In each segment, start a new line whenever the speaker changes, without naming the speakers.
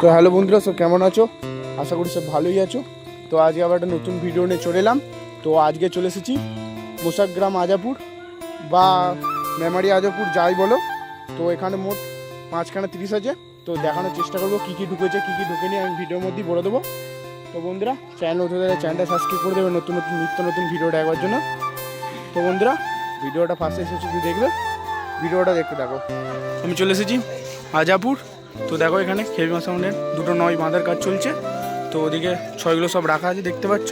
তো হ্যালো বন্ধুরা, সব কেমন আছো? আশা করি সব ভালোই আছো। তো আজকে আবার একটা নতুন ভিডিও নিয়ে চলে এলাম। তো আজকে চলে এসেছি মোশাকগ্রাম আজাপুর বা মেমারি আজাপুর, যাই বলো। তো এখানে মোট পাঁচখানা তিরিশ আছে। তো দেখানোর চেষ্টা করব কী কী ঢুকেছে, কী কী ঢুকেনি, আমি ভিডিওর মধ্যেই বলে দেবো। তো বন্ধুরা চ্যানেল নতুন চ্যানেলটা সাবস্ক্রাইব করে দেবে, নতুন নতুন, নিত্য নতুন ভিডিও দেখার জন্য। তো বন্ধুরা ভিডিওটা ফার্স্টে এসে শুধু দেখবে। ভিডিওটা দেখতে থাকো। আমি চলে এসেছি আজাপুর। তো দেখো এখানে খেলমা সাউন্ডের দুটো নয় বাঁধার কাজ চলছে। তো ওদিকে ছয়গুলো সব রাখা আছে, দেখতে পাচ্ছ?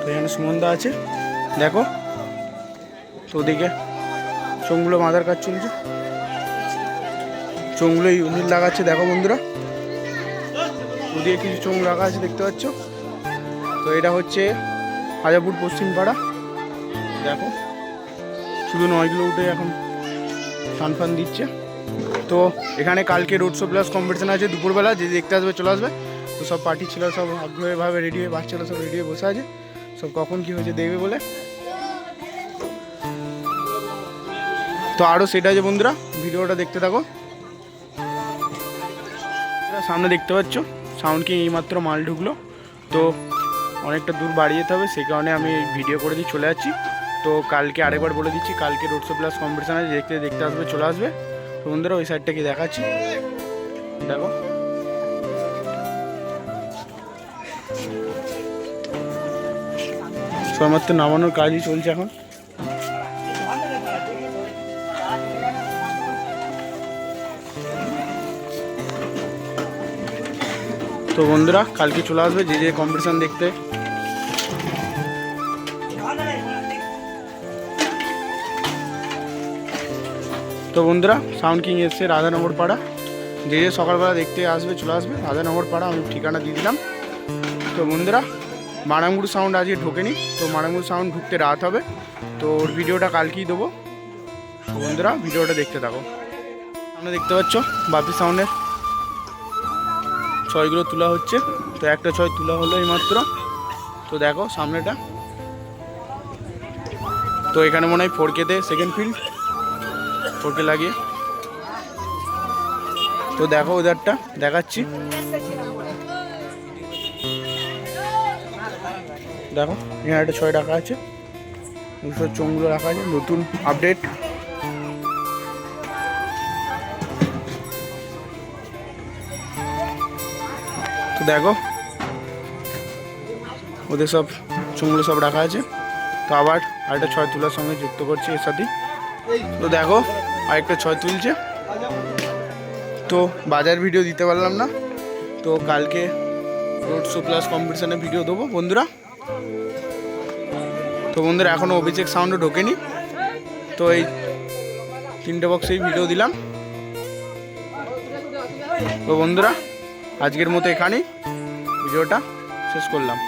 তো এখানে সুমন্দা আছে। দেখো, তো ওদিকে চোঙগুলো বাঁধার কাজ চলছে। চোঙগুলো ইউনিট লাগাচ্ছে, দেখো বন্ধুরা। ওদিকে কিছু চোঙ রাখা আছে, দেখতে পাচ্ছ? তো এটা হচ্ছে হাজাপুর পশ্চিম পাড়া দেখো, শুধু নয়গুলো উঠে এখন ফান ফান দিচ্ছে। তো এখানে কালকে রোড শো প্লাস কম্পিটিশন আছে, দুপুরবেলা যে দেখতে আসবে চলে আসবে। তো সব পার্টি ছিল, সব আগ্রহীভাবে রেডি হয়ে বাচ্চারা সব রেডি হয়ে বসে আছে। সব কখন কি হয়েছে দেখবে বলে। তো আরও সেটা আছে বন্ধুরা, ভিডিওটা দেখতে থাকো। সামনে দেখতে পাচ্ছ সাউন্ড কিং এইমাত্র মাল ঢুকলো। তো অনেকটা দূর বাড়িয়ে যেতে হবে সেই কারণে আমি ভিডিও করে দিয়ে চলে যাচ্ছি। তো কালকে আরেকবার বলে দিচ্ছি, কালকে রোড প্লাস কম্পিটিশন আছে, দেখতে দেখতে আসবে, চলে আসবে। বন্ধুরা, ওই সাইডটা কি দেখাচ্ছি। দেখো। সমাত্র নামানোর কাজই চলছে এখন। তো বন্ধুরা, কালকে চলে আসবে যে যে কম্পিটিশন দেখতে। তো বন্ধুরা সাউন্ড কিং এসছে রাধানগর পাড়া যে যে সকালবেলা দেখতে আসবে, চলে আসবে রাধানগর পাড়া আমি ঠিকানা দিয়ে দিলাম। তো বন্ধুরা মারাঙ্গুড় সাউন্ড আজকে ঢোকেনি, তো মারাঙ্গুড় সাউন্ড ঢুকতে রাত হবে। তো ওর ভিডিওটা কালকেই দেবো। তো বন্ধুরা, ভিডিওটা দেখতে থাকো। সামনে দেখতে পাচ্ছ, বাপি সাউন্ডের ছয়গুলো তোলা হচ্ছে। তো একটা ছয় তোলা হলো এইমাত্র। তো দেখো, সামনেটা। তো এখানে মনে হয় ফোর কেতে সেকেন্ড ফিল্ড ফোরকে লাগিয়ে। তো দেখো ওদেরটা দেখাচ্ছি। দেখো, এখানে একটা ছয় রাখা আছে। সব চোঙগুলো রাখা আছে, নতুন আপডেট তো দেখো, ওদের সব চুমগুলো সব রাখা আছে। তো আবার আরেকটা ছয় তোলার সঙ্গে যুক্ত করছি এর সাথে তো দেখো, আরেকটা ছয় তুলছে। তো বাজার ভিডিও দিতে পারলাম না। তো কালকে রোড শো প্লাস কম্পিটিশানে ভিডিও দেবো, বন্ধুরা। তো বন্ধুরা এখনও অভিষেক সাউন্ডও ঢোকেনি। তো এই তিনটে বক্সেই ভিডিও দিলাম। তো বন্ধুরা, আজকের মতো এখানেই। ভিডিওটা শেষ করলাম।